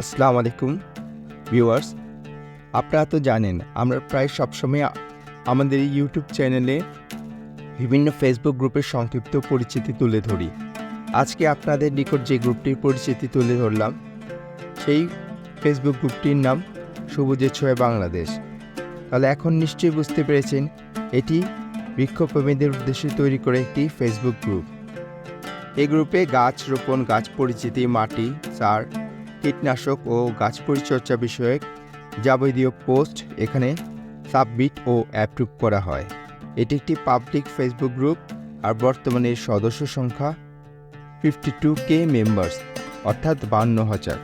আসসালামু আলাইকুম, ভিউয়ার্স। আপনারা তো জানেন, আমরা প্রায় সবসময় আমাদের ইউটিউব চ্যানেলে বিভিন্ন ফেসবুক গ্রুপের সংক্ষিপ্ত পরিচিতি তুলে ধরি। আজকে আপনাদের নিকট যে গ্রুপটির পরিচিতি তুলে ধরলাম, সেই ফেসবুক গ্রুপটির নাম সবুজের ছোঁয়া বাংলাদেশ। তাহলে এখন নিশ্চয়ই বুঝতে পেরেছেন, এটি বৃক্ষপ্রেমীদের উদ্দেশ্যে তৈরি করে একটি ফেসবুক গ্রুপ এই গ্রুপে গাছ রোপণ, গাছ পরিচিতি, মাটি, সার কীটনাশক ও গাছ পরিচর্যা বিষয়ক যাবতীয় পোস্ট এখানে সাবমিট ও অ্যাপ্রুভ করা হয়। এটি একটি পাবলিক ফেসবুক গ্রুপ আর বর্তমানে সদস্য সংখ্যা ফিফটি টু কে মেম্বার্স, অর্থাৎ বান্ন হাজার।